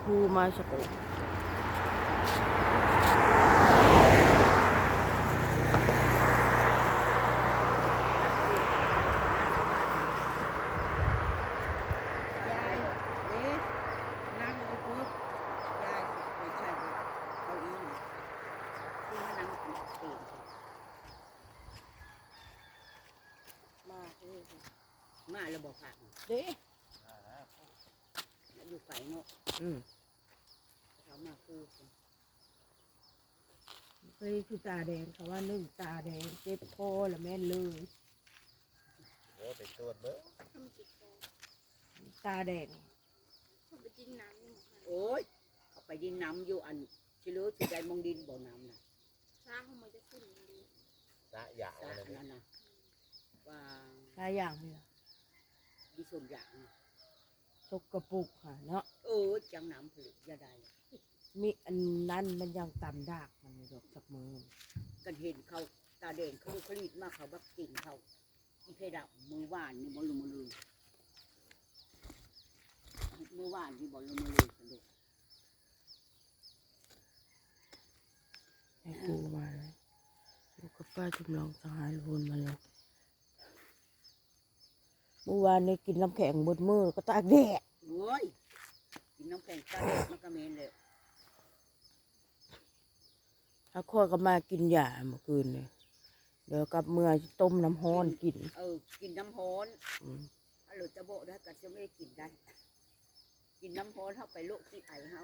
ครูมาสกุลยายเอ๊ะนั่งไปปุ๊บยายไม่ใช่เลยเอาอีกที่มานั่งเองมาเอ้ยมาแล้วบอกผ่านเด้ อยู่ไกลเนาะอืมเขามาคือเคยคือตาแดงเขาว่านึ่งตาแดงเจ็บคอแล้วแม่นเลยโอ้ไปตรวจเบิ้งตาแดงโอ้ยเขาไปดินน้ำอยู่อันชิลือที่ใจมองดินบ่อน้ำน่ะสระยางสระอะไรนั่เนี่ยนน่ะว่าหลายอย่างเลยดิส่วนอย่างน่ะ สกกระปุกค่ะเนาะเออจังน้ำผลิตยาใดมีอันนั้นมันยังตำดากมันไม่ดอกสักมือกันเห็นเขาตาแดงเขาผลิตมาเขาบักกินเขาอีเพดับมือว่านนี่บอลมาเลยมือว่านนี่บอลมาเลยสนุกให้ครูมาเลยลูกกับป้าจำลองสหายรุนมาเลย เมื่อวานนี้กินน้ำแข็งบดมือก็ตากแดดโอ้ยกินน้ำแข็งตาแดงมันก็เมนเลยถ้าข้อยก็มากินยาเมื่อคืนเลยเดี๋ยวกลับเมื่อต้มน้ำฮ้อนกิน เออ กินน้ำฮ้อนอืมอร่อยจะโบะได้กันจะไม่ได้กินได้ กินน้ำฮ้อนเข้าไปโรคที่ไอเฮา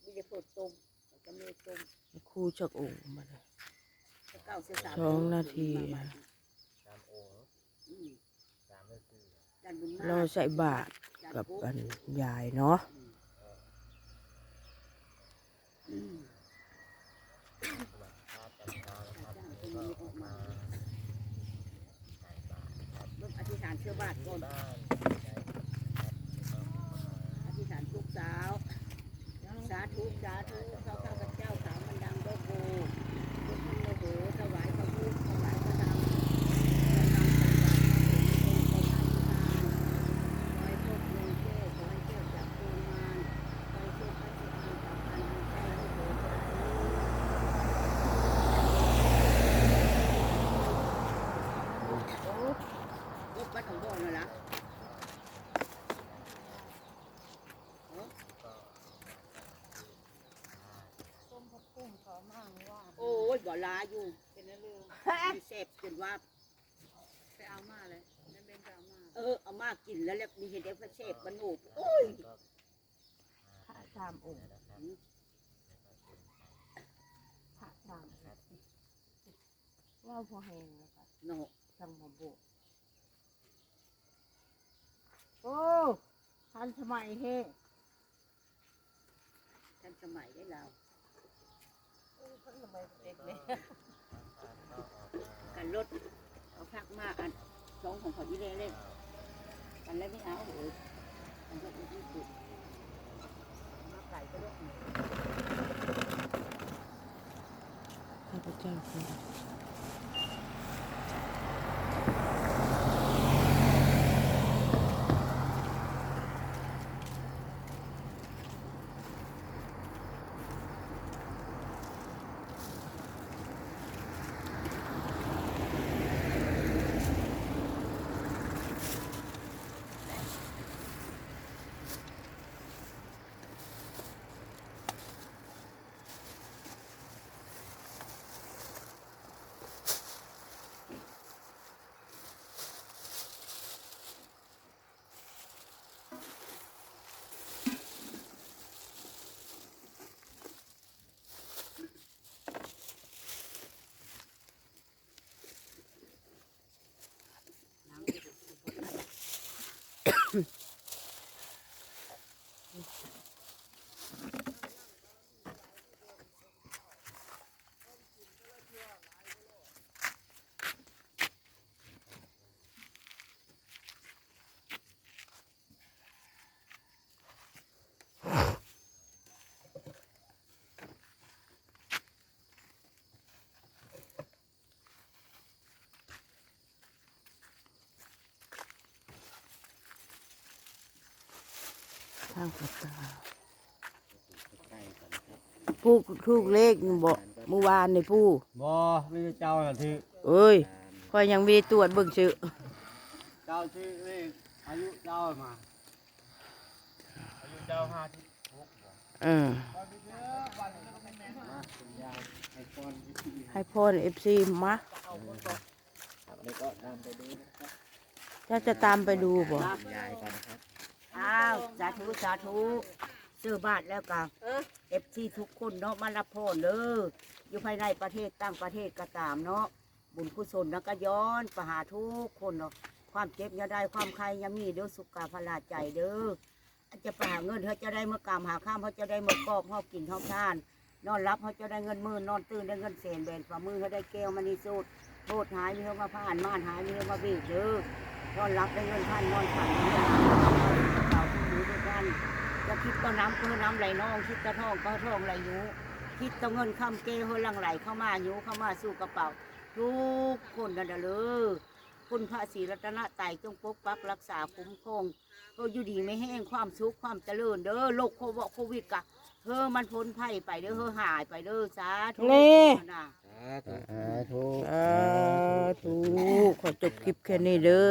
ไม่ได้เปิดต้มแล้วก็ไม่ได้ต้มให้ครูชักองค์มาเลยถ้าเก้าเสียสามสองนาที เราใส่บาตรจันกับปุ๊อันยายเนาะอืมภาพตำราภาพจ้างนี้คนก็นี้ออกมาเริ่มอธิษฐานเชื่อบาทก่อนบ้านอธิษฐานทุกสาว สาธุ สาธุข้าข้าพเจ้าสาวมันดังโดโบทุกคนโลโหถวายพระพุทธถวายพระธรรมและนำไปวัดองค์องค์อธิษฐานขอให้พบเงินเจ้ขอให้เจ้าจากโกงมารขอให้เจ้าพระสิทธิ์จากพันธุ์แท้ให้โบสถ์โอ้ยกวัดของบ่อนั่นล่ะเอ้อ ต้มผักกุ้งเขามากว่า โอ้ย บ่ลาอยู่เป็นเรื่องมีเสพจนว่า ไปเอามาเลยนั่นเป็นไปเอามาเออเอามากินแล้วแล้วมีเห็ดเด็กพระเชฟบรรโนโอ้ยพระสามองค์พระสามว่าพอแห้งแล้วค่ะโนสั่งมาโบกโอ้ทันสมัยเฮ้ท่านสมัยได้แล้ว ทันสมัยเด็กเลยกันรถเอาพักมากอันสองของเขาที่เล่เล่นกันแล้วไม่เอาเลยอันก็ไม่ที่สุดมาไก่ก็เลือกข้าพเจ้าคือ 嗯。างกระตาผู้ทุกเลขนี่บอกเมื่อวานนี่ผู้บ่ไม่ใช่เจ้าน่ะที่เอ้ยคอยยังไม่ได้ตรวจเบิ่งชื่อเจ้าที่เลขอายุเจ้ามาอายุเจ้าห้าที่เออให้พ่อเอฟซีมาครับนี่ก็ตามไปดูนะครับถ้าจะตามไปดูบ่คุณยายก่อนนะครับ อ้าวสาธุสาธุซื้อบาทแล้วก็เอฟซีทุกคนเนาะมารับพรเด้ออยู่ภายในประเทศต่างประเทศก็ตามเนาะบุญกุศลนะก็ย้อนประหาทุกคนเนาะความเจ็บอย่าได้ความใครอย่ามีเด้อสุขภาพลาใจเด้ออาจจะไปหาเงินเขาจะได้เมื่อกามหาข้ามเขาจะได้เมื่อกอบเขากินเขาทาน นอนรับเขาจะได้เงินหมื่นนอนตื่นได้เงินแสนแบนฝ่ามือเขาได้แก้วมันีสูตรโทษหายมีเขามาผ่านม่านหายมีเขามาบีบเด้อนอนรับได้เงินพันนอนฝันมีเขาเก่าที่ อยู่ด้วยกันจะคิดต่อน้ำคือน้ำไหลนอง คิดต่อทองก็ทองไหลอยูคิดต่อเงินคำเกเฮหลังไหลเข้ามาอยู่เข้ามาสู่กระเป๋าทุกคนนั่นน่ะเลยคุณพระศรีรัตนไตรัยจงปกปักรักษาคุ้มครองเฮาอยู่ดีไม่แห้งความสุขความเจริญเด้อโรคโควิดโควิดกะเฮ้อมันพ้นภัยไปเด้อเฮ้อหายไปเด้อสาธุนี่ นะสาธุสาธุขอจบคลิปแค่นี้เด้อ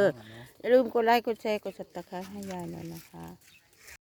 อย่าลืมกดไลค์กดแชร์กดซับสไครต์ให้ยายหน่อยนะคะ